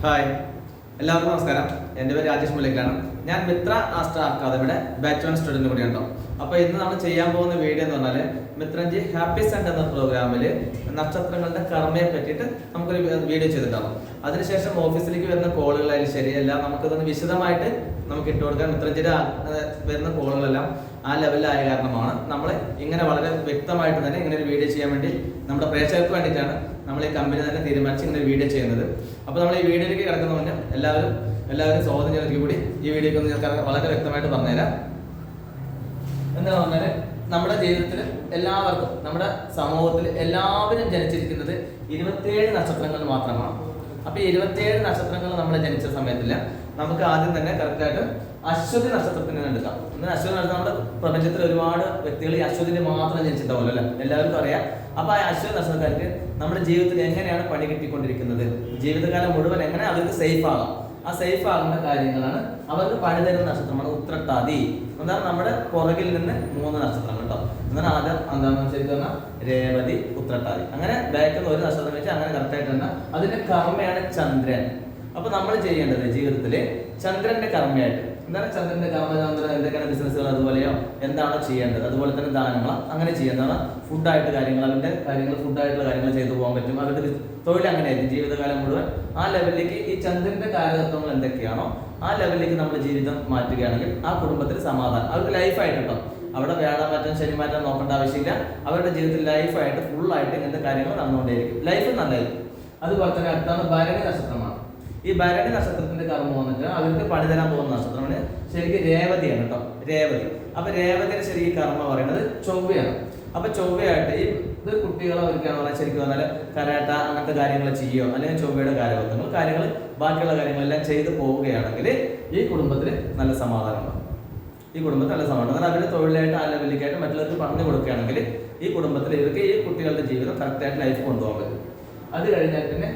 Hi. എല്ലാവർക്കും നമസ്കാരം. എന്റെ പേര് രാജേഷ് മുല്ലക്കാണ് ഞാൻ മിത്ര ആസ്ട്ര അക്കാദമിയുടെ ബാച്ച് വൺ സ്റ്റുഡന്റ് കൂടിയുണ്ടോ അപ്പോൾ ഇന്ന് നമ്മൾ ചെയ്യാൻ പോകുന്ന വീഡിയോ എന്ന് പറഞ്ഞാൽ മിത്രൻജി ഹാപ്പി സെൻഡ് എന്ന പ്രോഗ്രാമിൽ നക്ഷത്രങ്ങളുടെ കർമ്മയെ പറ്റിയിട്ട് നമുക്കൊരു വീഡിയോ ചെയ്തിട്ടുണ്ടാവും. അതിനുശേഷം ഓഫീസിലേക്ക് വരുന്ന കോളുകളായാലും ശരിയല്ല നമുക്കതൊന്ന് വിശദമായിട്ട് നമുക്ക് ഇട്ട് കൊടുക്കാൻ ആ വരുന്ന കോളുകളെല്ലാം ആ ലെവലിലായ കാരണമാണ് നമ്മൾ ഇങ്ങനെ വളരെ വ്യക്തമായിട്ട് തന്നെ ഇങ്ങനെ ഒരു വീഡിയോ ചെയ്യാൻ വേണ്ടി നമ്മുടെ പ്രേക്ഷകർക്ക് വേണ്ടിയിട്ടാണ് നമ്മൾ ഈ കമ്പനി തന്നെ തീരുമാനിച്ച് ഇങ്ങനെ വീഡിയോ ചെയ്യുന്നത്. അപ്പോൾ നമ്മൾ ഈ വീഡിയോയിലേക്ക് കിടക്കുന്ന മുന്നേ എല്ലാവരും എല്ലാവരും സ്വാഗതം ചെയ്യുന്നതിൽ കൂടി ഈ വീഡിയോക്ക് ഒന്ന് ഞാൻ വളരെ വ്യക്തമായിട്ട് പറഞ്ഞുതരാം. എന്താ പറഞ്ഞാൽ നമ്മുടെ ജീവിതത്തിൽ എല്ലാവർക്കും നമ്മുടെ സമൂഹത്തിൽ എല്ലാവരും ജനിച്ചിരിക്കുന്നത് ഇരുപത്തിയേഴ് നക്ഷത്രങ്ങൾ മാത്രമാണ്. അപ്പോൾ ഈ ഇരുപത്തിയേഴ് നക്ഷത്രങ്ങൾ നമ്മൾ ജനിച്ച സമയത്തില്ല നമുക്ക് ആദ്യം തന്നെ കറക്റ്റായിട്ട് അശ്വതി നക്ഷത്രത്തിന് എടുക്കാം. എന്നാൽ അശ്വതി നക്ഷത്രം നമ്മുടെ പ്രപഞ്ചത്തിൽ ഒരുപാട് വ്യക്തികൾ ഈ അശ്വതിന് മാത്രം ജനിച്ചിട്ടുണ്ടാവുമല്ലോ അല്ലെ? എല്ലാവർക്കും അറിയാം. അപ്പൊ ആ അശ്വതി നക്ഷത്രക്കാർക്ക് നമ്മുടെ ജീവിതത്തിൽ എങ്ങനെയാണ് പണി കിട്ടിക്കൊണ്ടിരിക്കുന്നത്? ജീവിതകാലം മുഴുവൻ എങ്ങനെ അവർക്ക് സേഫ് ആകാം? ആ സേഫ് ആകുന്ന കാര്യങ്ങളാണ് അവർക്ക് പണി തരുന്ന നക്ഷത്രമാണ് ഉത്രട്ടാതി. എന്താണ് നമ്മുടെ പുറകിൽ നിന്ന് മൂന്ന് നക്ഷത്രങ്ങൾ കേട്ടോ എന്നാൽ ആദ്യം എന്താണ് ശരിക്കും പറഞ്ഞാൽ രേവതി ഉത്രട്ടാതി. അങ്ങനെ ബാക്കിൽ ഒരു നക്ഷത്രം വെച്ച് അങ്ങനെ കറക്റ്റായിട്ട് തന്നെ അതിന്റെ കർമ്മയാണ് ചന്ദ്രൻ. അപ്പൊ നമ്മൾ ചെയ്യേണ്ടത് ജീവിതത്തിൽ ചന്ദ്രന്റെ കർമ്മയായിട്ട് എന്താണ് ചന്ദ്രന്റെ കർമ്മ ചന്ദ്രൻ എന്തൊക്കെയാണ് ബിസിനസ്സുകൾ അതുപോലെയോ എന്താണോ ചെയ്യേണ്ടത്? അതുപോലെ തന്നെ ദാനങ്ങൾ അങ്ങനെ ചെയ്യുന്നതാണ് ഫുഡായിട്ട് കാര്യങ്ങൾ അവരുടെ കാര്യങ്ങൾ ഫുഡായിട്ടുള്ള കാര്യങ്ങൾ ചെയ്തു പോകാൻ പറ്റും. അവരുടെ തൊഴിൽ അങ്ങനെയായിരിക്കും ജീവിതകാലം മുഴുവൻ. ആ ലെവലിലേക്ക് ഈ ചന്ദ്രന്റെ കാലതത്വങ്ങൾ എന്തൊക്കെയാണോ ആ ലെവലിലേക്ക് നമ്മൾ ജീവിതം മാറ്റുകയാണെങ്കിൽ ആ കുടുംബത്തിൽ സമാധാനം. അവർക്ക് ലൈഫായിട്ട് കേട്ടോ അവിടെ വേടാൻ മാറ്റം ശനി മാറ്റം നോക്കേണ്ട ആവശ്യമില്ല. അവരുടെ ജീവിതത്തിൽ ലൈഫായിട്ട് ഫുള്ളായിട്ട് ഇങ്ങനത്തെ കാര്യങ്ങൾ നടന്നുകൊണ്ടേയിരിക്കും. ലൈഫ് നല്ലതായിരിക്കും അതുപോലെ തന്നെ അടുത്താണ് ഭരണി നക്ഷത്രമാണ് ഈ ഭരണി നക്ഷത്രത്തിന്റെ കർമ്മം വന്നിട്ട് അവർക്ക് പണി തരാൻ പോകുന്ന നക്ഷത്രമാണ് ശരിക്കും രേവതിയാണ് കേട്ടോ. രേവതി. അപ്പൊ രേവതിയുടെ ശരിക്കും കർമ്മം പറയുന്നത് ചൊവ്വയാണ്. അപ്പൊ ചൊവ്വയായിട്ട് ഈ ഇത് കുട്ടികളെ ഒരുക്കാന്ന് പറഞ്ഞാൽ ശരിക്കും പറഞ്ഞാൽ കരാട്ട അങ്ങനത്തെ കാര്യങ്ങൾ ചെയ്യുകയോ അല്ലെങ്കിൽ ചൊവ്വയുടെ കാര്യവത്തങ്ങൾ കാര്യങ്ങൾ ബാക്കിയുള്ള കാര്യങ്ങളെല്ലാം ചെയ്തു പോവുകയാണെങ്കിൽ ഈ കുടുംബത്തിന് നല്ല സമാധാനമാണ് ഈ കുടുംബത്തിൽ നല്ല സമാധാനം. എന്നാൽ അവരുടെ തൊഴിലായിട്ട് ആ ലെവലിലേക്കായിട്ട് മറ്റുള്ളവർക്ക് പറഞ്ഞു കൊടുക്കുകയാണെങ്കിൽ ഈ കുടുംബത്തിൽ ഇവർക്ക് ഈ കുട്ടികളുടെ ജീവിതം കറക്റ്റായിട്ട് ലൈഫ് കൊണ്ടുപോകാൻ പറ്റും. അത് കഴിഞ്ഞാൽ പിന്നെ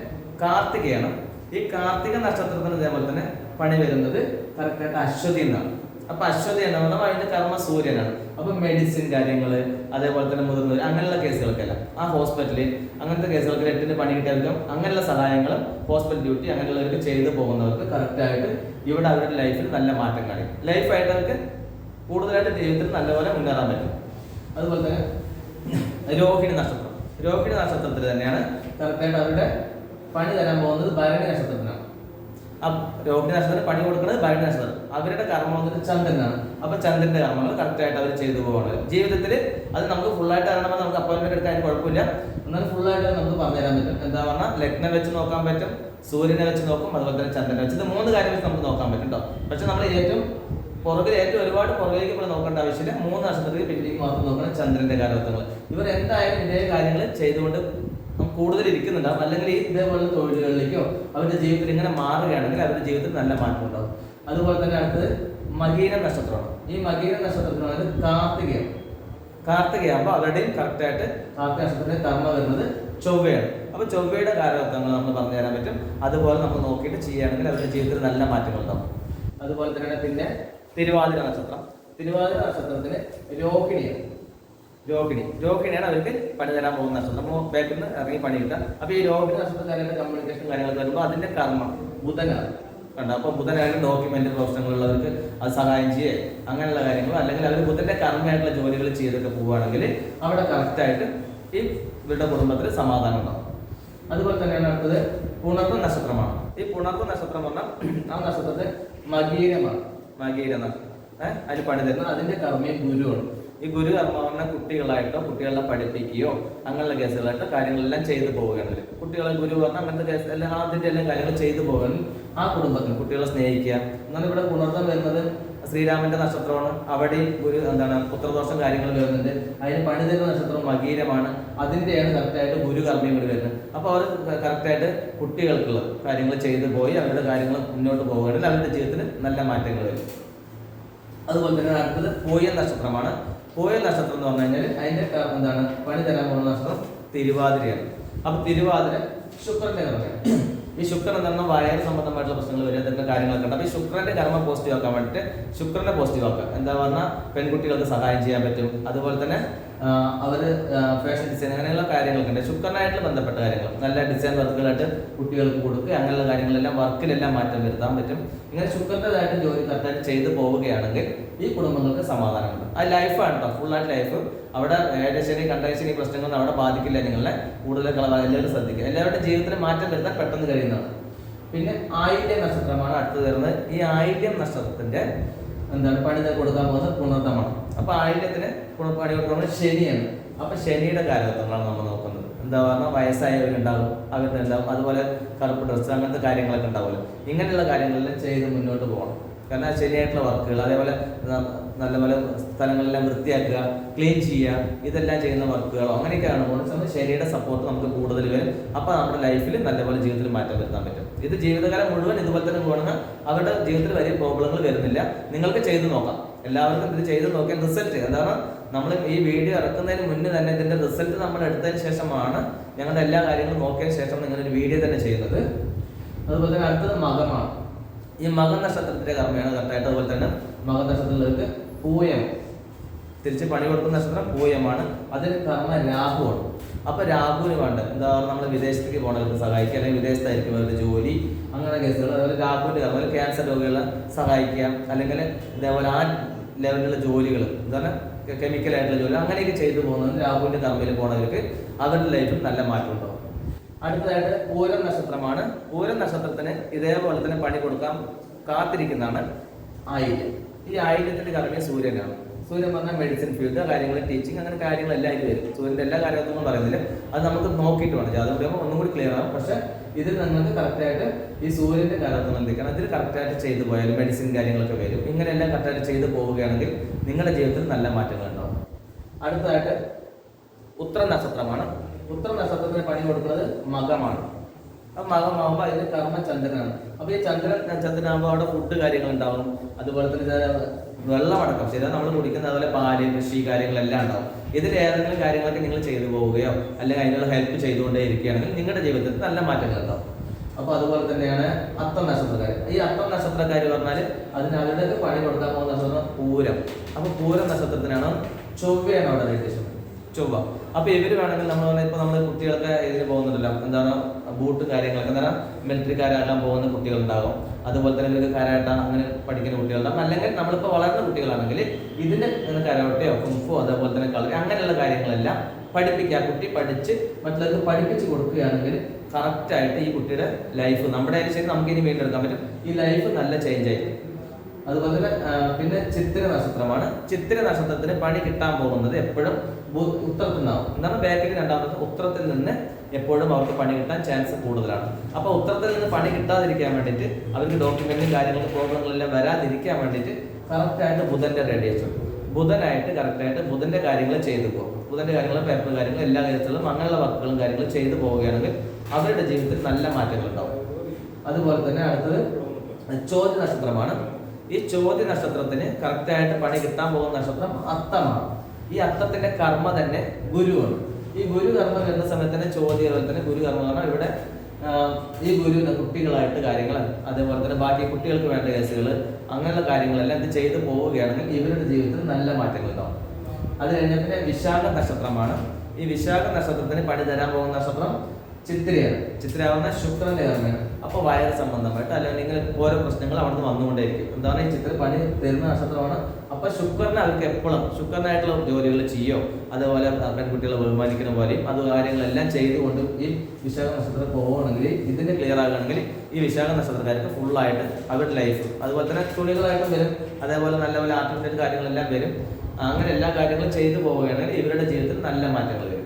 കാർത്തികയാണ് ഈ കാർത്തിക നക്ഷത്രത്തിന് ഇതേപോലെ തന്നെ പണി വരുന്നത് കറക്റ്റായിട്ട് അശ്വതി എന്നാണ്. അപ്പൊ അശ്വതി എന്ന് പറഞ്ഞാൽ അതിന്റെ കർമ്മ സൂര്യനാണ്. അപ്പൊ മെഡിസിൻ കാര്യങ്ങൾ അതേപോലെ തന്നെ മുതിർന്നവർ അങ്ങനെയുള്ള കേസുകൾക്കല്ല. ആ ഹോസ്പിറ്റലിൽ അങ്ങനത്തെ കേസുകൾക്ക് എട്ടിന് പണി കിട്ടിയവർക്കും അങ്ങനെയുള്ള സഹായങ്ങളും ഹോസ്പിറ്റൽ ഡ്യൂട്ടി അങ്ങനെയുള്ളവർക്ക് ചെയ്തു പോകുന്നവർക്ക് കറക്റ്റായിട്ട് ഇവിടെ അവരുടെ ലൈഫിൽ നല്ല മാറ്റം കാണിക്കും. ലൈഫായിട്ട് അവർക്ക് കൂടുതലായിട്ട് ജീവിതത്തിൽ നല്ലപോലെ മുന്നേറാൻ പറ്റും. അതുപോലെ തന്നെ രോഹിണി നക്ഷത്രം. രോഹിണി നക്ഷത്രത്തിൽ തന്നെയാണ് കറക്റ്റായിട്ട് അവരുടെ പണി തരാൻ പോകുന്നത് ഭരണി നക്ഷത്രത്തിനാണ്. രോഹിണി നക്ഷത്രത്തിന് പണി കൊടുക്കുന്നത് ഭരണി നക്ഷത്രം. അവരുടെ കർമ്മം വന്നിട്ട് ചന്ദ്രനാണ്. അപ്പൊ ചന്ദ്രന്റെ കർമ്മങ്ങൾ കറക്റ്റ് ആയിട്ട് അവർ ചെയ്തു പോകണം ജീവിതത്തിൽ അത് നമുക്ക് ഫുൾ ആയിട്ട് അറിയണമെങ്കിൽ നമുക്ക് അപ്പോയിന്റ്മെന്റ് എടുക്കാൻ കുഴപ്പമില്ല. എന്നാൽ ആയിട്ട് നമുക്ക് പറഞ്ഞുതരാൻ പറ്റും. എന്താ പറഞ്ഞാൽ ലഗ്നം വെച്ച് നോക്കാൻ പറ്റും സൂര്യനെ വെച്ച് നോക്കും അതുപോലെ തന്നെ ചന്ദ്രനെ വെച്ച്. ഇത് മൂന്ന് കാര്യം വെച്ച് നമുക്ക് നോക്കാൻ പറ്റും കേട്ടോ പക്ഷെ നമ്മൾ ഏറ്റവും പുറകിൽ ഏറ്റവും ഒരുപാട് പുറകിലേക്ക് ഇപ്പോൾ നോക്കേണ്ട ആവശ്യമില്ല. മൂന്ന് നക്ഷത്രത്തിൽ പിന്നിലേക്ക് മാത്രം നോക്കണം ചന്ദ്രന്റെ കാലഘട്ടങ്ങൾ ഇവർ എന്തായാലും ഇതേ കാര്യങ്ങൾ ചെയ്തുകൊണ്ട് കൂടുതൽ ഇരിക്കുന്നുണ്ടാവും അല്ലെങ്കിൽ ഇതേപോലെ തൊഴിലുകളിലേക്കോ അവരുടെ ജീവിതത്തിൽ ഇങ്ങനെ മാറുകയാണെങ്കിൽ അവരുടെ ജീവിതത്തിൽ നല്ല മാറ്റം ഉണ്ടാവും അതുപോലെ തന്നെ അടുത്തത് മകീര നക്ഷത്രമാണ്. ഈ മകീര നക്ഷത്രത്തിനാണ് കാർത്തികയാണ്. കാർത്തികയാകുമ്പോൾ അവരുടെയും കറക്റ്റായിട്ട് കാർത്തിക നക്ഷത്രത്തിന്റെ കർമ്മ വരുന്നത് ചൊവ്വയാണ്. അപ്പോൾ ചൊവ്വയുടെ കാലഘട്ടങ്ങൾ നമ്മൾ പറഞ്ഞു തരാൻ പറ്റും. അതുപോലെ നമ്മൾ നോക്കിയിട്ട് ചെയ്യുകയാണെങ്കിൽ അവരുടെ ജീവിതത്തിൽ നല്ല മാറ്റങ്ങൾ ഉണ്ടാവും അതുപോലെ തന്നെ പിന്നെ തിരുവാതിര നക്ഷത്രം. തിരുവാതിര നക്ഷത്രത്തിന് രോഹിണിയാണ്. രോഹിണി. രോഹിണിയാണ് അവർക്ക് പണി തരാൻ പോകുന്ന നക്ഷത്രം നമ്മൾ ബാക്കിൽ നിന്ന് ഇറങ്ങി പണി കിട്ടുക. അപ്പൊ ഈ രോഹിണി നക്ഷത്രക്കാരുടെ കമ്മ്യൂണിക്കേഷൻ കാര്യങ്ങളൊക്കെ വരുമ്പോൾ അതിന്റെ കർമ്മം ബുധനാണ്. കണ്ടോ? അപ്പൊ ബുധനായാലും ഡോക്യുമെന്റ് പ്രശ്നങ്ങളുള്ളവർക്ക് അത് സഹായം ചെയ്യേ. അങ്ങനെയുള്ള കാര്യങ്ങൾ. അല്ലെങ്കിൽ അവർ ബുധന്റെ കർമ്മമായിട്ടുള്ള ജോലികൾ ചെയ്തൊക്കെ പോവുകയാണെങ്കിൽ അവിടെ കറക്റ്റായിട്ട് ഈ ഇവരുടെ കുടുംബത്തിൽ സമാധാനം ഉണ്ടാവും. അതുപോലെ തന്നെയാണ് അടുത്തത് പുണർന്ന നക്ഷത്രമാണ്. ഈ പുണർന്ന നക്ഷത്രം പറഞ്ഞാൽ ആ നക്ഷത്രത്തെ മകീരമാണ്. മകീര നക്ഷത്രം ഏഹ്? അതിൽ പണി തരുന്ന അതിന്റെ കർമ്മയും ഗുരുവാണ്. ഈ ഗുരു കർമ്മ കുട്ടികളായിട്ടോ കുട്ടികളെ പഠിപ്പിക്കുകയോ അങ്ങനെയുള്ള കേസുകളായിട്ടോ കാര്യങ്ങളെല്ലാം ചെയ്തു പോവുകയാണ് കുട്ടികളെ ഗുരു പറഞ്ഞാൽ അങ്ങനത്തെ കേസ് എല്ലാം ആദ്യത്തെ എല്ലാം കാര്യങ്ങൾ ചെയ്തു പോകാൻ ആ കുടുംബത്തിന് കുട്ടികളെ സ്നേഹിക്കുക. എന്നാൽ ഇവിടെ പുണർന്ന് വരുന്നത് ശ്രീരാമന്റെ നക്ഷത്രമാണ്. അവിടെയും ഗുരു എന്താണ് പുത്രദോഷം കാര്യങ്ങൾ വരുന്നുണ്ട്. അതിന് പണി തരുന്ന നക്ഷത്രം മകീരമാണ് അതിന്റെയാണ് കറക്റ്റായിട്ട് ഗുരു കർമ്മയും കൂടി വരുന്നത്. അപ്പോൾ അവർ കറക്റ്റായിട്ട് കുട്ടികൾക്കുള്ള കാര്യങ്ങൾ ചെയ്തു പോയി അവരുടെ കാര്യങ്ങൾ മുന്നോട്ട് പോകുകയാണെങ്കിൽ അവരുടെ ജീവിതത്തിൽ നല്ല മാറ്റങ്ങൾ വരും. അതുപോലെ തന്നെ അടുത്തത് പോയ നക്ഷത്രമാണ്. പൂയൽ നക്ഷത്രം എന്ന് പറഞ്ഞു കഴിഞ്ഞാൽ അതിന്റെ എന്താണ് പണി തരാൻ പോകുന്ന നക്ഷത്രം തിരുവാതിരയാണ്. അപ്പൊ തിരുവാതിര ശുക്രന്റെ കർമ്മം. ഈ ശുക്രൻ എന്താണ് വയറ് സംബന്ധമായിട്ടുള്ള പ്രശ്നങ്ങൾ വരും ഇതൊക്കെ കാര്യങ്ങളൊക്കെ ഉണ്ട്. അപ്പൊ ഈ ശുക്രന്റെ കർമ്മം പോസിറ്റീവ് ആക്കാൻ വേണ്ടിയിട്ട് ശുക്രനെ പോസിറ്റീവ് ആക്കുക. എന്താ പറഞ്ഞാൽ പെൺകുട്ടികൾക്ക് സഹായം ചെയ്യാൻ പറ്റും. അതുപോലെ തന്നെ അവർ ഫാഷൻ ഡിസൈൻ അങ്ങനെയുള്ള കാര്യങ്ങളൊക്കെ ഉണ്ട്. ബന്ധപ്പെട്ട കാര്യങ്ങൾ. നല്ല ഡിസൈൻ വർക്കുകളായിട്ട് കുട്ടികൾക്ക് കൊടുക്കുക. അങ്ങനെയുള്ള കാര്യങ്ങളെല്ലാം വർക്കിലെല്ലാം മാറ്റം വരുത്താൻ പറ്റും. ഇങ്ങനെ ശുക്രന്റെതായിട്ട് ജോലി കറക്റ്റായിട്ട് ചെയ്തു പോവുകയാണെങ്കിൽ ഈ കുടുംബങ്ങൾക്ക് സമാധാനമുണ്ട്. ആ ലൈഫാണ് കേട്ടോ ഫുള്ളായിട്ട് ലൈഫ് അവിടെ ഏകദേശം കണ്ടീഷനി പ്രശ്നങ്ങളൊന്നും അവിടെ ബാധിക്കില്ല. നിങ്ങളെ കൂടുതൽ എല്ലാവരും ശ്രദ്ധിക്കുക. എല്ലാവരുടെ ജീവിതത്തിൽ മാറ്റം വരുത്താൻ പെട്ടെന്ന് കഴിയുന്നതാണ്. പിന്നെ ആയില്യം നക്ഷത്രമാണ് അടുത്ത് വരുന്നത്. ഈ ആയില്യം നക്ഷത്രത്തിന്റെ എന്താണ്? പണിത കൊടുക്കാൻ പോകുന്നത് പുണർത്തമാണ് അപ്പൊ ആയില്യത്തിന് പണി കൊടുക്കുന്നത് ശനിയാണ്. അപ്പൊ ശനിയുടെ കാലഘട്ടങ്ങളാണ് നമ്മൾ നോക്കുന്നത്. എന്താ പറഞ്ഞാൽ വയസ്സായവരുണ്ടാകും അവരുടെ ഉണ്ടാവും അതുപോലെ കറുപ്പ് ഡ്രസ്സ് അങ്ങനത്തെ കാര്യങ്ങളൊക്കെ ഉണ്ടാവുമല്ലോ. ഇങ്ങനെയുള്ള കാര്യങ്ങളെല്ലാം ചെയ്ത് മുന്നോട്ട് പോകണം. കാരണം ശരിയായിട്ടുള്ള വർക്കുകൾ അതേപോലെ നല്ല നല്ലപോലെ സ്ഥലങ്ങളെല്ലാം വൃത്തിയാക്കുക ക്ലീൻ ചെയ്യുക ഇതെല്ലാം ചെയ്യുന്ന വർക്കുകളോ അങ്ങനെയൊക്കെയാണ് പോകുന്ന സമയത്ത് ശരിയുടെ സപ്പോർട്ട് നമുക്ക് കൂടുതൽ വരും. അപ്പോൾ നമ്മുടെ ലൈഫിൽ നല്ലപോലെ ജീവിതത്തിൽ മാറ്റം വരുത്താൻ പറ്റും. ഇത് ജീവിതകാലം മുഴുവൻ ഇതുപോലെ തന്നെ പോകണമെങ്കിൽ അവരുടെ ജീവിതത്തിൽ വലിയ പ്രോബ്ലങ്ങൾ വരുന്നില്ല. നിങ്ങൾക്ക് ചെയ്തു നോക്കാം. എല്ലാവർക്കും ഇത് ചെയ്ത് നോക്കിയാൽ റിസൾട്ട് എന്താണ് നമ്മൾ ഈ വീഡിയോ ഇറക്കുന്നതിന് മുന്നേ തന്നെ ഇതിന്റെ റിസൾട്ട് നമ്മൾ എടുത്തതിന് ശേഷമാണ് ഞങ്ങളുടെ എല്ലാ കാര്യങ്ങളും നോക്കിയതിന് ശേഷം നിങ്ങൾ ഒരു വീഡിയോ തന്നെ ചെയ്യുന്നത്. അതുപോലെ തന്നെ അടുത്തത് മകമാണ്. ഈ മകൻ നക്ഷത്രത്തിന്റെ കർമ്മയാണ് കറക്റ്റായിട്ട് അതുപോലെ തന്നെ. മകൻ നക്ഷത്രത്തിലേക്ക് പൂയം. തിരിച്ച് പണി കൊടുക്കുന്ന നക്ഷത്രം പൂയമാണ്. അതിന് കർമ്മ രാഹുവാണ്. അപ്പൊ രാഹുവിന് വേണ്ട എന്താ നമ്മൾ വിദേശത്തേക്ക് പോകണവർക്ക് സഹായിക്കുക അല്ലെങ്കിൽ വിദേശത്തായിരിക്കും അവരുടെ ജോലി. അങ്ങനെ കേസുകൾ അതുപോലെ രാഹുവിന്റെ കർമ്മ ക്യാൻസർ രോഗികളെ സഹായിക്കുക. അല്ലെങ്കിൽ ഇതേപോലെ ആ ലെവലിലുള്ള ജോലികൾ എന്താണ് കെമിക്കൽ ആയിട്ടുള്ള ജോലി. അങ്ങനെയൊക്കെ ചെയ്തു പോകുന്നത് രാഹുവിന്റെ കർമ്മയിൽ പോണവർക്ക് അവരുടെ ലൈഫിൽ നല്ല മാറ്റം ഉണ്ടാവും. അടുത്തതായിട്ട് പൂരം നക്ഷത്രമാണ്. പൂരം നക്ഷത്രത്തിന് ഇതേപോലെ തന്നെ പണി കൊടുക്കാൻ കാത്തിരിക്കുന്നതാണ് ആയില്യം. ഈ ആയില്യത്തിന്റെ കർമ്മി സൂര്യനാണ് സൂര്യൻ പറഞ്ഞാൽ മെഡിസിൻ ഫീൽഡ് കാര്യങ്ങൾ ടീച്ചിങ് അങ്ങനെ കാര്യങ്ങളെല്ലാം ഇത് വരും. സൂര്യന്റെ എല്ലാ കാര്യങ്ങളൊന്നും പറയുന്നില്ല. അത് നമുക്ക് നോക്കിയിട്ട് വേണം. ജാതകം പറയുമ്പോൾ ഒന്നും കൂടി ക്ലിയർ ആവും. പക്ഷെ ഇതിൽ നിങ്ങൾക്ക് കറക്റ്റായിട്ട് ഈ സൂര്യന്റെ കാലത്ത് എന്തൊക്കെയാണ് ഇതിൽ കറക്റ്റായിട്ട് ചെയ്തു പോയാൽ മെഡിസിൻ കാര്യങ്ങളൊക്കെ വരും. ഇങ്ങനെയെല്ലാം കറക്റ്റായിട്ട് ചെയ്തു പോവുകയാണെങ്കിൽ നിങ്ങളുടെ ജീവിതത്തിൽ നല്ല മാറ്റങ്ങൾ ഉണ്ടാവും അടുത്തതായിട്ട് ഉത്ര നക്ഷത്രമാണ്. ഉത്ര നക്ഷത്രത്തിന് പണി കൊടുക്കുന്നത് മകമാണ്. അപ്പൊ മകമാകുമ്പോൾ അതിന് കർമ്മ ചന്ദ്രനാണ് അപ്പൊ ഈ ചന്ദ്രൻ ചന്ദ്രനാകുമ്പോൾ അവിടെ ഫുഡ് കാര്യങ്ങൾ ഉണ്ടാവും അതുപോലെ തന്നെ വെള്ളമടക്കം. ശരിയാണ് നമ്മൾ കുടിക്കുന്ന അതുപോലെ പാൽ കൃഷി കാര്യങ്ങളെല്ലാം ഉണ്ടാവും. ഇതിൽ ഏതെങ്കിലും കാര്യങ്ങളൊക്കെ നിങ്ങൾ ചെയ്തു പോവുകയോ അല്ലെങ്കിൽ അതിനുള്ള ഹെൽപ്പ് ചെയ്തുകൊണ്ടേ ഇരിക്കുകയാണെങ്കിൽ നിങ്ങളുടെ ജീവിതത്തിൽ നല്ല മാറ്റങ്ങൾ ഉണ്ടാവും അപ്പൊ അതുപോലെ തന്നെയാണ് അത്തം നക്ഷത്രക്കാർ ഈ അത്തം നക്ഷത്രക്കാർ പറഞ്ഞാൽ അതിന് അവരുടെ പണി കൊടുക്കാൻ പോകുന്ന നക്ഷത്രം പൂരം. അപ്പൊ പൂരം നക്ഷത്രത്തിനാണ് ചൊവ്വയാണ് അവിടെ നിർദ്ദേശം ചൊവ്വ. അപ്പൊ ഇവർ വേണമെങ്കിൽ നമ്മൾ ഇപ്പൊ നമ്മൾ കുട്ടികൾക്ക് ഇതിന് പോകുന്നുണ്ടല്ലോ. എന്താണ്? ബൂട്ട് കാര്യങ്ങളൊക്കെ. എന്താണ്? മിലിറ്ററിക്കാരെല്ലാം പോകുന്ന കുട്ടികളുണ്ടാകും. അതുപോലെ തന്നെ ഇവർക്ക് കരാട്ട അങ്ങനെ പഠിക്കുന്ന കുട്ടികളുണ്ടാകും. അല്ലെങ്കിൽ നമ്മളിപ്പോൾ വളർന്ന കുട്ടികളാണെങ്കിൽ ഇതിന്റെ കരാട്ടയോ കുംഫോ അതേപോലെ തന്നെ കളറി അങ്ങനെയുള്ള കാര്യങ്ങളെല്ലാം പഠിപ്പിക്കുക. കുട്ടി പഠിച്ച് മറ്റുള്ളവർക്ക് പഠിപ്പിച്ച് കൊടുക്കുകയാണെങ്കിൽ കറക്റ്റ് ആയിട്ട് ഈ കുട്ടിയുടെ ലൈഫ് നമ്മുടെ അനുസരിച്ച് നമുക്ക് ഇനി വീണ്ടെടുക്കാൻ പറ്റും. ഈ ലൈഫ് നല്ല ചേഞ്ച് ആയിരിക്കും. അതുപോലെ തന്നെ പിന്നെ ചിത്തിര നക്ഷത്രമാണ്. ചിത്തിര നക്ഷത്രത്തിന് പണി കിട്ടാൻ പോകുന്നത് എപ്പോഴും ഉത്തരത്തിൽ നിന്നാവും എന്താണ് ബാക്കിൽ രണ്ടാമത്തെ ഉത്തരത്തിൽ നിന്ന് എപ്പോഴും അവർക്ക് പണി കിട്ടാൻ ചാൻസ് കൂടുതലാണ്. അപ്പൊ ഉത്തരത്തിൽ നിന്ന് പണി കിട്ടാതിരിക്കാൻ വേണ്ടിയിട്ട് അവർക്ക് ഡോക്യുമെന്റും കാര്യങ്ങളും പ്രോബ്ലങ്ങളെല്ലാം വരാതിരിക്കാൻ വേണ്ടിയിട്ട് കറക്റ്റായിട്ട് ബുധന്റെ റേഡിയേഷൻ ബുധനായിട്ട് കറക്റ്റായിട്ട് ബുധന്റെ കാര്യങ്ങൾ ചെയ്തു പോകും. ബുധന്റെ കാര്യങ്ങളും പേപ്പർ കാര്യങ്ങളും എല്ലാ കാര്യത്തിലും അങ്ങനെയുള്ള വർക്കുകളും കാര്യങ്ങളും ചെയ്തു പോവുകയാണെങ്കിൽ അവരുടെ ജീവിതത്തിൽ നല്ല മാറ്റങ്ങൾ ഉണ്ടാവും അതുപോലെ തന്നെ അടുത്തത് ചോദ്യ നക്ഷത്രമാണ്. ഈ ചോദ്യ നക്ഷത്രത്തിന് കറക്റ്റായിട്ട് പണി കിട്ടാൻ പോകുന്ന നക്ഷത്രം അത്തമാണ്. ഈ അത്തത്തിന്റെ കർമ്മ തന്നെ ഗുരുവാണ്. ഈ ഗുരു കർമ്മം വരുന്ന സമയത്ത് തന്നെ ചോദ്യ അതുപോലെ തന്നെ ഗുരു കർമ്മം പറഞ്ഞാൽ ഇവിടെ ഈ ഗുരുവിന് കുട്ടികളായിട്ട് കാര്യങ്ങൾ അതേപോലെ തന്നെ ബാക്കി കുട്ടികൾക്ക് വേണ്ട കേസുകൾ അങ്ങനെയുള്ള കാര്യങ്ങളെല്ലാം ഇത് ചെയ്തു പോവുകയാണെങ്കിൽ ഇവരുടെ ജീവിതത്തിൽ നല്ല മാറ്റങ്ങൾ ഉണ്ടാവും അത് കഴിഞ്ഞ പിന്നെ വിശാഖ നക്ഷത്രമാണ്. ഈ വിശാഖ നക്ഷത്രത്തിന് പണി തരാൻ പോകുന്ന നക്ഷത്രം ചിത്രയാണ് ചിത്രയാവുന്ന ശുക്രന്റെ കർമ്മയാണ് അപ്പൊ വയറ് സംബന്ധമായിട്ട് അല്ലെങ്കിൽ നിങ്ങൾ ഓരോ പ്രശ്നങ്ങൾ അവിടുന്ന് വന്നുകൊണ്ടേയിരിക്കും. എന്താണ് ഈ ചിത്ര പണി തരുന്ന നക്ഷത്രമാണ്. അപ്പൊ ശുക്രനെ അവർക്ക് എപ്പോഴും ശുക്രനായിട്ടുള്ള ജോലികൾ ചെയ്യോ? അതുപോലെ പെൺകുട്ടികളെ ബഹുമാനിക്കുന്ന പോലെയും അത് കാര്യങ്ങളെല്ലാം ചെയ്തുകൊണ്ട് ഈ വിശാഖ നക്ഷത്രം പോവുകയാണെങ്കിൽ ഇതിന്റെ ക്ലിയർ ആകുകയാണെങ്കിൽ ഈ വിശാഖ നക്ഷത്രക്കാർക്ക് ഫുള്ളായിട്ട് അവരുടെ ലൈഫ് അതുപോലെ തന്നെ തുണികളായിട്ടും വരും. അതേപോലെ നല്ല പോലെ ആർട്ടിഫിഷ്യൽ കാര്യങ്ങളെല്ലാം വരും. അങ്ങനെ എല്ലാ കാര്യങ്ങളും ചെയ്തു പോവുകയാണെങ്കിൽ ഇവരുടെ ജീവിതത്തിൽ നല്ല മാറ്റങ്ങൾ വരും.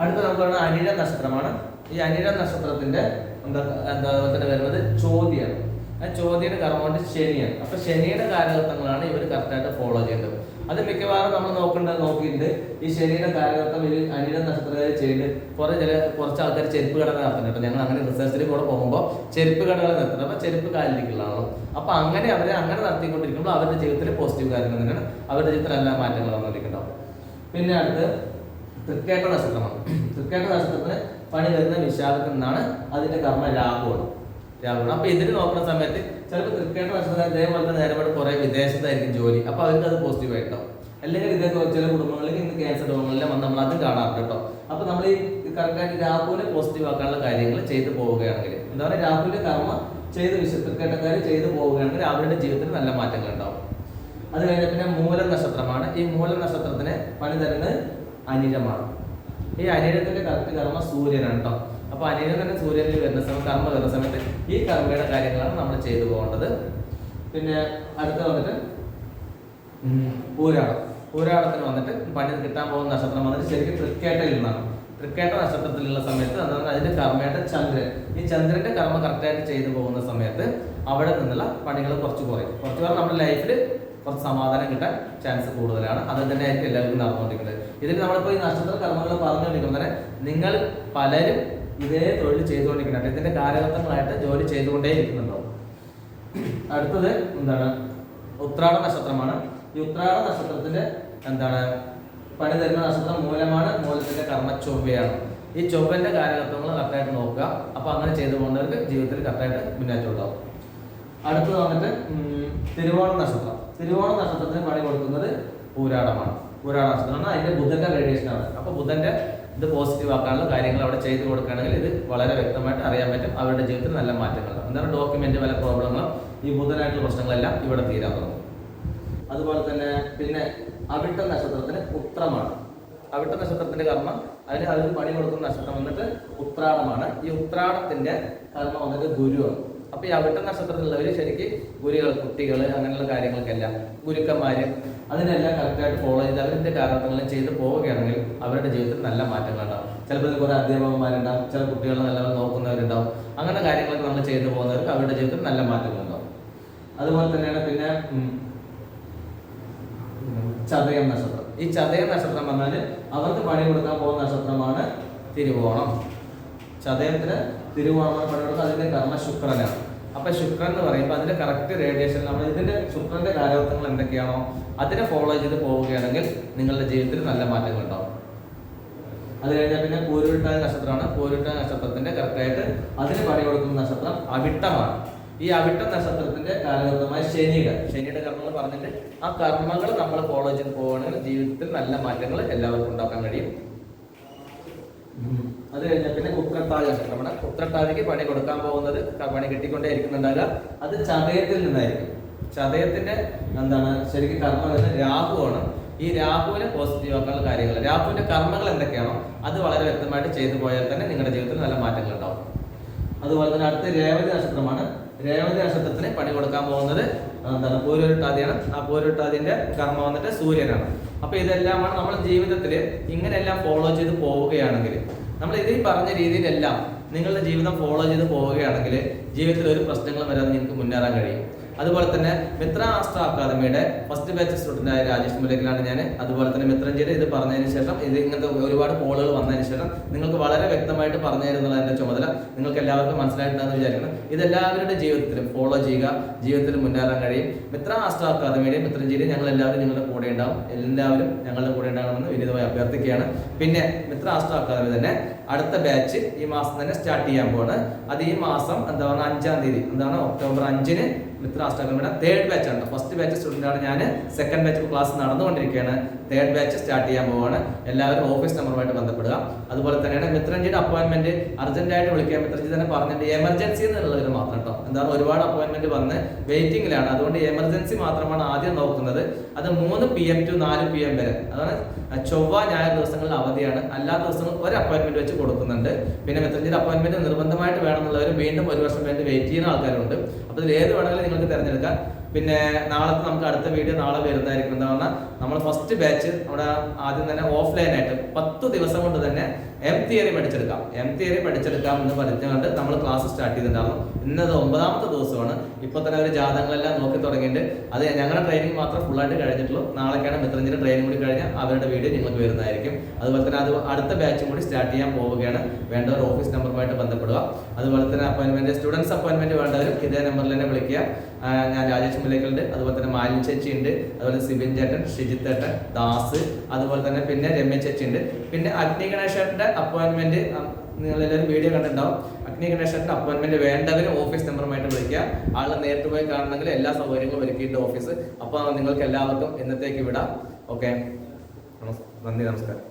അടുത്ത നമുക്ക് പറയുന്നത് അനിഴ നക്ഷത്രമാണ്. ഈ അനിഴ നക്ഷത്രത്തിന്റെ എന്താ എന്താ തന്നെ വരുന്നത് ചോദ്യമാണ് ആ ചോദ്യയുടെ കർമ്മമുണ്ട് ശനിയാണ്. അപ്പൊ ശനിയുടെ കാലഘട്ടങ്ങളാണ് ഇവർ കറക്റ്റായിട്ട് ഫോളോ ചെയ്യേണ്ടത്. അത് മിക്കവാറും നമ്മൾ നോക്കേണ്ടത് നോക്കിയിട്ടുണ്ട് ഈ ശനിയുടെ കാലഘട്ടം ഇവർ അനില നക്ഷത്രത്തിൽ ചെയ്യുന്നത് കുറെ ചില കുറച്ച് ആൾക്കാർ ചെരുപ്പ് കടകൾ നടത്തുന്നുണ്ട്. ഞങ്ങൾ അങ്ങനെ റിസർച്ചിൽ കൂടെ പോകുമ്പോൾ ചെരുപ്പ് കടകൾ നടത്തുന്നത് അപ്പൊ ചെരുപ്പ് കാലിലേക്കുള്ളതാണോ. അപ്പൊ അങ്ങനെ അവരെ അങ്ങനെ നടത്തിക്കൊണ്ടിരിക്കുമ്പോൾ അവരുടെ ജീവിതത്തിൽ പോസിറ്റീവ് കാര്യങ്ങൾ തന്നെയാണ്. അവരുടെ ജീവിതത്തിൽ എല്ലാ മാറ്റങ്ങൾ വന്നിരിക്കുന്നുണ്ടാവും പിന്നെ അടുത്ത് തൃക്കേട്ട നക്ഷത്രമാണ് തൃക്കേട്ട നക്ഷത്രത്തിന് പണി വരുന്ന വിശാഖത്തിൽ നിന്നാണ് അതിന്റെ കർമ്മ രാഹുവാണ്. രാഹുവാണ്. അപ്പൊ ഇതിന് നോക്കുന്ന സമയത്ത് ചിലപ്പോൾ തൃക്കേട്ട നക്ഷത്രം ഇതേപോലെ തന്നെ നേരെ കുറെ വിദേശത്തായിരിക്കും ജോലി. അപ്പൊ അവർക്ക് അത് പോസിറ്റീവ് ആയിട്ടോ? അല്ലെങ്കിൽ ഇതൊക്കെ ചില കുടുംബങ്ങളിൽ ഇന്ന് ക്യാൻസർ രോഗങ്ങളിലും നമ്മൾ അത് കാണാറുണ്ട് കേട്ടോ. അപ്പൊ നമ്മൾ ഈ കറക്റ്റായിട്ട് രാഹുവിനെ പോസിറ്റീവ് ആക്കാനുള്ള കാര്യങ്ങൾ ചെയ്തു പോവുകയാണെങ്കിൽ എന്താ പറയുക രാഹുവിന്റെ കർമ്മ ചെയ്ത് വിശുദ്ധക്കേട്ടക്കാർ ചെയ്തു പോവുകയാണെങ്കിൽ അവരുടെ ജീവിതത്തിൽ നല്ല മാറ്റങ്ങൾ ഉണ്ടാവും. അത് കഴിഞ്ഞ പിന്നെ മൂലം നക്ഷത്രമാണ്. ഈ മൂലം നക്ഷത്രത്തിന് പണി തരുന്നത് അനിഴമാണ് ഈ അനിരത്തിന്റെ കറക്റ്റ് കർമ്മ സൂര്യനാണ് കേട്ടോ അപ്പൊ അനിരം തന്നെ സൂര്യനിൽ വരുന്ന സമയത്ത് കർമ്മ വരുന്ന സമയത്ത് ഈ കർമ്മയുടെ കാര്യങ്ങളാണ് നമ്മൾ ചെയ്തു പോകേണ്ടത്. പിന്നെ അടുത്ത വന്നിട്ട് പൂരാടം. പൂരാടത്തിന് വന്നിട്ട് പണി കിട്ടാൻ പോകുന്ന നക്ഷത്രം വന്നിട്ട് ശരിക്കും തൃക്കേട്ടയിൽ നിന്നാണ്. തൃക്കേട്ട നക്ഷത്രത്തിലുള്ള സമയത്ത് അതിന്റെ കർമ്മയുടെ ചന്ദ്രൻ. ഈ ചന്ദ്രന്റെ കർമ്മ കറക്റ്റായിട്ട് ചെയ്തു പോകുന്ന സമയത്ത് അവിടെ നിന്നുള്ള പണികൾ കുറച്ച് കുറയും. കുറച്ച് പറഞ്ഞാൽ നമ്മുടെ ലൈഫിൽ കുറച്ച് സമാധാനം കിട്ടാൻ ചാൻസ് കൂടുതലാണ്. അത് തന്നെ ആയിരിക്കും എല്ലാവർക്കും നടന്നുകൊണ്ടിരിക്കുന്നത്. ഇതിൽ നമ്മളിപ്പോൾ ഈ നക്ഷത്ര കർമ്മങ്ങൾ പറഞ്ഞുകൊണ്ടിരിക്കുന്നത് നിങ്ങൾ പലരും ഇതേ തൊഴിൽ ചെയ്തുകൊണ്ടിരിക്കുന്നുണ്ട് ഇതിന്റെ കാലഘട്ടങ്ങളായിട്ട് ജോലി ചെയ്തുകൊണ്ടേ ഇരിക്കുന്നുണ്ടാവും അടുത്തത് എന്താണ്? ഉത്രാട നക്ഷത്രമാണ്. ഈ ഉത്രാട നക്ഷത്രത്തിന്റെ എന്താണ്? പണി തരുന്ന നക്ഷത്രം മൂലമാണ് മൂലത്തിന്റെ കർമ്മ ചൊവ്വയാണ് ഈ ചൊവ്വന്റെ കാലഘട്ടങ്ങൾ കറക്റ്റായിട്ട് നോക്കുക. അപ്പൊ അങ്ങനെ ചെയ്തു പോകുന്നവർക്ക് ജീവിതത്തിൽ കറക്റ്റായിട്ട് മുന്നേറ്റം ഉണ്ടാവും. അടുത്തത് വന്നിട്ട് തിരുവോണ നക്ഷത്രം. തിരുവോണ നക്ഷത്രത്തിന് പണി കൊടുക്കുന്നത് പൂരാടമാണ്. പൂരാട നക്ഷത്രമാണ്. അതിന്റെ ബുധന്റെ റേഡിയേഷൻ ആണ്. അപ്പൊ ബുധന്റെ ഇത് പോസിറ്റീവ് ആക്കാനുള്ള കാര്യങ്ങൾ അവിടെ ചെയ്തു കൊടുക്കുകയാണെങ്കിൽ ഇത് വളരെ വ്യക്തമായിട്ട് അറിയാൻ പറ്റും. അവരുടെ ജീവിതത്തിൽ നല്ല മാറ്റങ്ങൾ. എന്താണ് ഡോക്യുമെന്റ് പല പ്രോബ്ലങ്ങളും ഈ ബുധനായിട്ടുള്ള പ്രശ്നങ്ങളെല്ലാം ഇവിടെ തീരാൻ തുടങ്ങും. അതുപോലെ തന്നെ പിന്നെ അവിട്ട നക്ഷത്രത്തിന് ഉത്രമാണ് അവിട്ട നക്ഷത്രത്തിന്റെ കർമ്മം അതിന് അതിന് പണി കൊടുക്കുന്ന നക്ഷത്രം വന്നിട്ട് ഉത്രാടമാണ്. ഈ ഉത്രാടത്തിന്റെ കർമ്മം വന്നിട്ട് ഗുരുവാണ്. അപ്പൊ ഈ അവിട്ട നക്ഷത്രത്തിലുള്ളവര് ശരിക്ക് ഗുരുകൾ കുട്ടികൾ അങ്ങനെയുള്ള കാര്യങ്ങൾക്കെല്ലാം ഗുരുക്കന്മാര് അതിനെല്ലാം കറക്റ്റായിട്ട് ഫോളോ ചെയ്ത് അവരിന്റെ കാരണങ്ങളും ചെയ്ത് പോവുകയാണെങ്കിൽ അവരുടെ ജീവിതത്തിൽ നല്ല മാറ്റങ്ങൾ ഉണ്ടാവും ചിലപ്പോൾ കുറെ അധ്യാപകന്മാരുണ്ടാവും ചില കുട്ടികളെ നല്ലപോലെ നോക്കുന്നവരുണ്ടാവും. അങ്ങനെ കാര്യങ്ങളൊക്കെ നമ്മൾ ചെയ്തു പോകുന്നവർക്ക് അവരുടെ ജീവിതത്തിൽ നല്ല മാറ്റങ്ങൾ ഉണ്ടാവും അതുപോലെ തന്നെയാണ് പിന്നെ ചതയം നക്ഷത്രം. ഈ ചതയം നക്ഷത്രം വന്നാൽ അവർക്ക് പണി കൊടുക്കാൻ പോകുന്ന നക്ഷത്രമാണ് തിരുവോണം. ചതയത്തിന് തിരുവോണമാണ് പണി കൊടുക്കുക അതിന്റെ കർമ്മ ശുക്രനാണ്. അപ്പൊ ശുക്രൻ എന്ന് പറയുമ്പോൾ അതിന്റെ കറക്റ്റ് റേഡിയേഷൻ നമ്മൾ ഇതിന്റെ ശുക്രന്റെ കാലഘട്ടങ്ങൾ എന്തൊക്കെയാണോ അതിനെ ഫോളോ ചെയ്ത് പോവുകയാണെങ്കിൽ നിങ്ങളുടെ ജീവിതത്തിൽ നല്ല മാറ്റങ്ങൾ ഉണ്ടാവും. അത് കഴിഞ്ഞാൽ പിന്നെ പൂരുരുട്ടായ നക്ഷത്രമാണ്. പൂരുരുട്ടായ നക്ഷത്രത്തിന്റെ കറക്റ്റായിട്ട് അതിന് പണി കൊടുക്കുന്ന നക്ഷത്രം അവിട്ടമാണ്. ഈ അവിട്ട നക്ഷത്രത്തിന്റെ കാലഘട്ടമായ ശനിയുടെ ശനിയുടെ കർമ്മങ്ങൾ പറഞ്ഞിട്ട് ആ കർമ്മങ്ങൾ നമ്മൾ ഫോളോ ചെയ്ത് പോവുകയാണെങ്കിൽ ജീവിതത്തിൽ നല്ല മാറ്റങ്ങൾ എല്ലാവർക്കും ഉണ്ടാക്കാൻ കഴിയും. അത് കഴിഞ്ഞ പിന്നെ ഉത്രട്ടാതി നമ്മുടെ ഉത്രട്ടാതിക്ക് പണി കൊടുക്കാൻ പോകുന്നത് പണി കിട്ടിക്കൊണ്ടേ ഇരിക്കുന്നുണ്ടാകുക അത് ചതയത്തിൽ നിന്നായിരിക്കും. ചതയത്തിന്റെ എന്താണ്? ശരിക്കും കർമ്മം വരുന്നത് രാഹുവാണ്. ഈ രാഹുവിനെ പോസിറ്റീവ് ആക്കാനുള്ള കാര്യങ്ങൾ. രാഹുവിന്റെ കർമ്മങ്ങൾ എന്തൊക്കെയാണോ അത് വളരെ വ്യക്തമായിട്ട് ചെയ്തു പോയാൽ തന്നെ നിങ്ങളുടെ ജീവിതത്തിൽ നല്ല മാറ്റങ്ങൾ ഉണ്ടാവും. അതുപോലെ തന്നെ അടുത്ത രേവതി നക്ഷത്രമാണ്. രേവതി നക്ഷത്രത്തിന് പണി കൊടുക്കാൻ പോകുന്നത് എന്താണ്? പൂരൊരുട്ടാതിയാണ് ആ പൂരൊരുട്ടാതിന്റെ കർമ്മം വന്നിട്ട് സൂര്യനാണ്. അപ്പൊ ഇതെല്ലാമാണ് നമ്മുടെ ജീവിതത്തിൽ ഇങ്ങനെയെല്ലാം ഫോളോ ചെയ്ത് പോവുകയാണെങ്കിൽ നമ്മൾ ഇതിൽ പറഞ്ഞ രീതിയിലെല്ലാം നിങ്ങളുടെ ജീവിതം ഫോളോ ചെയ്ത് പോവുകയാണെങ്കിൽ ജീവിതത്തിൽ ഒരു പ്രശ്നങ്ങളും വരാതെ നിങ്ങൾക്ക് മുന്നേറാൻ കഴിയും. അതുപോലെ തന്നെ മിത്ര ആസ്ട്ര അക്കാദമിയുടെ ഫസ്റ്റ് ബാച്ച് സ്റ്റുഡന്റ് ആയ രാജേഷ് മുലക്കിലാണ് ഞാൻ അതുപോലെ തന്നെ മിത്രഞ്ജിയുടെ ഇത് പറഞ്ഞതിന് ശേഷം ഇത് ഇങ്ങനത്തെ ഒരുപാട് കോളുകൾ വന്നതിന് ശേഷം നിങ്ങൾക്ക് വളരെ വ്യക്തമായിട്ട് പറഞ്ഞു തരുന്നുള്ള എന്റെ ചുമതല. നിങ്ങൾക്ക് എല്ലാവർക്കും മനസ്സിലായിട്ടുണ്ടെന്ന് വിചാരിക്കുന്നു. ഇതെല്ലാവരുടെ ജീവിതത്തിലും ഫോളോ ചെയ്യുക ജീവിതത്തിൽ മുന്നേറാൻ കഴിയും. മിത്ര ആസ്ട്ര അക്കാദമിയുടെയും മിത്രഞ്ജിയുടെയും ഞങ്ങൾ എല്ലാവരും നിങ്ങളുടെ കൂടെ ഉണ്ടാവും. എല്ലാവരും ഞങ്ങളുടെ കൂടെ ഉണ്ടാകണമെന്ന് വിനീതമായി അഭ്യർത്ഥിക്കുകയാണ്. പിന്നെ മിത്ര ആസ്ട്ര അക്കാദമി തന്നെ അടുത്ത ബാച്ച് ഈ മാസം തന്നെ സ്റ്റാർട്ട് ചെയ്യാൻ പോവാണ്. അത് ഈ മാസം എന്താ പറയുക അഞ്ചാം തീയതി എന്താണ് ഒക്ടോബർ അഞ്ചിന് മിത്ര അഷ്ടകമിയുടെ തേർഡ് ബാച്ച് ആണ് ഫസ്റ്റ് ബാച്ച് സ്റ്റുഡന്റാണ് ഞാൻ സെക്കൻഡ് ബാച്ച് ക്ലാസ് നടന്നുകൊണ്ടിരിക്കുകയാണ്. തേർഡ് ബാച്ച് സ്റ്റാർട്ട് ചെയ്യാൻ പോവാണ്. എല്ലാവരും ഓഫീസ് നമ്പറുമായിട്ട് ബന്ധപ്പെടുക. അതുപോലെ തന്നെയാണ് മിത്രഞ്ജിയുടെ അപ്പോയിന്റ്മെന്റ് അർജന്റായിട്ട് വിളിക്കാൻ മിത്രഞ്ജി തന്നെ പറഞ്ഞിട്ട് എമർജൻസി എന്നുള്ളവർ മാത്രം കേട്ടോ എന്താണ് ഒരുപാട് അപ്പോയിന്റ്മെന്റ് വന്ന് വെയിറ്റിംഗിലാണ് അതുകൊണ്ട് എമർജൻസി മാത്രമാണ് ആദ്യം നോക്കുന്നത്. അത് മൂന്ന് പി എം ടു നാല് പി എം വരെ. അതാണ് ചൊവ്വ ഞായർ ദിവസങ്ങളിൽ അവധിയാണ്. അല്ലാത്ത ദിവസങ്ങളിൽ ഒരു അപ്പോയിന്റ്മെന്റ് വെച്ച് കൊടുക്കുന്നുണ്ട്. പിന്നെ മെസ്സഞ്ചർ അപ്പോയിന്റ്മെന്റ് നിർബന്ധമായിട്ട് വേണമെന്നുള്ളവർ വീണ്ടും ഒരു വർഷം വേണ്ടി വെയിറ്റ് ചെയ്യുന്ന ആൾക്കാരുണ്ട്. അപ്പോൾ ഇതിൽ ഏത് വേണമെങ്കിലും നിങ്ങൾക്ക് തിരഞ്ഞെടുക്കാം. പിന്നെ നാളത്തെ നമുക്ക് അടുത്ത വീഡിയോ നാളെ വരുന്നതായിരിക്കും. എന്താ പറഞ്ഞാൽ നമ്മൾ ഫസ്റ്റ് ബാച്ച് നമ്മുടെ ആദ്യം തന്നെ ഓഫ്ലൈൻ ആയിട്ട് പത്ത് ദിവസം കൊണ്ട് തന്നെ എം തിയറി പഠിച്ചെടുക്കാം. എം തിയറി പഠിച്ചെടുക്കാം എന്ന് പറഞ്ഞുകൊണ്ട് നമ്മൾ ക്ലാസ് സ്റ്റാർട്ട് ചെയ്തിട്ടുണ്ടായിരുന്നു. ഇന്നത് ഒമ്പതാമത്തെ ദിവസമാണ്. ഇപ്പൊ തന്നെ ഒരു ജാതകങ്ങളെല്ലാം നോക്കി തുടങ്ങിയിട്ട് അത് ഞങ്ങളുടെ ട്രെയിനിങ് മാത്രം ഫുള്ളായിട്ട് കഴിഞ്ഞിട്ടുള്ളൂ. നാളേക്കാണ് മിത്രഞ്ചിന്റെ ട്രെയിനിങ് കൂടി കഴിഞ്ഞാൽ അവരുടെ വീഡിയോ നിങ്ങൾക്ക് വരുന്നതായിരിക്കും. അതുപോലെ തന്നെ അത് അടുത്ത ബാച്ചും കൂടി സ്റ്റാർട്ട് ചെയ്യാൻ പോവുകയാണ്. വേണ്ടവർ ഓഫീസ് നമ്പറുമായിട്ട് ബന്ധപ്പെടുക. അതുപോലെ തന്നെ അപ്പോയിന്റ്മെന്റ് സ്റ്റുഡൻസ് അപ്പോയിന്റ്മെന്റ് വേണ്ടവരും ഇതേ നമ്പറിൽ തന്നെ വിളിക്കുക. ഞാൻ രാജേഷ് മുല്ലയ്ക്കലുണ്ട്. അതുപോലെ തന്നെ മാലിൻ ചേച്ചി ഉണ്ട് അതുപോലെ സിബിൻ ചേട്ടൻ ഷിജിത്ത് ഏട്ടൻ ദാസ്. അതുപോലെ തന്നെ പിന്നെ രമ്യ ചേച്ചി ഉണ്ട് പിന്നെ അഗ്നി ഗണേശന്റെ അപ്പോയിന്റ്മെന്റ് നിങ്ങളെല്ലാവരും വീഡിയോ കണ്ടിട്ടുണ്ടാവും. അഗ്നി ഗണേശന്റെ അപ്പോയിന്റ്മെന്റ് വേണ്ടവരും ഓഫീസ് നമ്പറുമായിട്ട് വിളിക്കുക. ആളെ നേരിട്ട് പോയി കാണണമെങ്കിൽ എല്ലാ സൗകര്യങ്ങളും ഒരുക്കിയിട്ട് ഓഫീസ് അപ്പോൾ നിങ്ങൾക്ക് എല്ലാവർക്കും ഇന്നത്തേക്ക് വിടാം. ഓക്കെ നന്ദി നമസ്കാരം.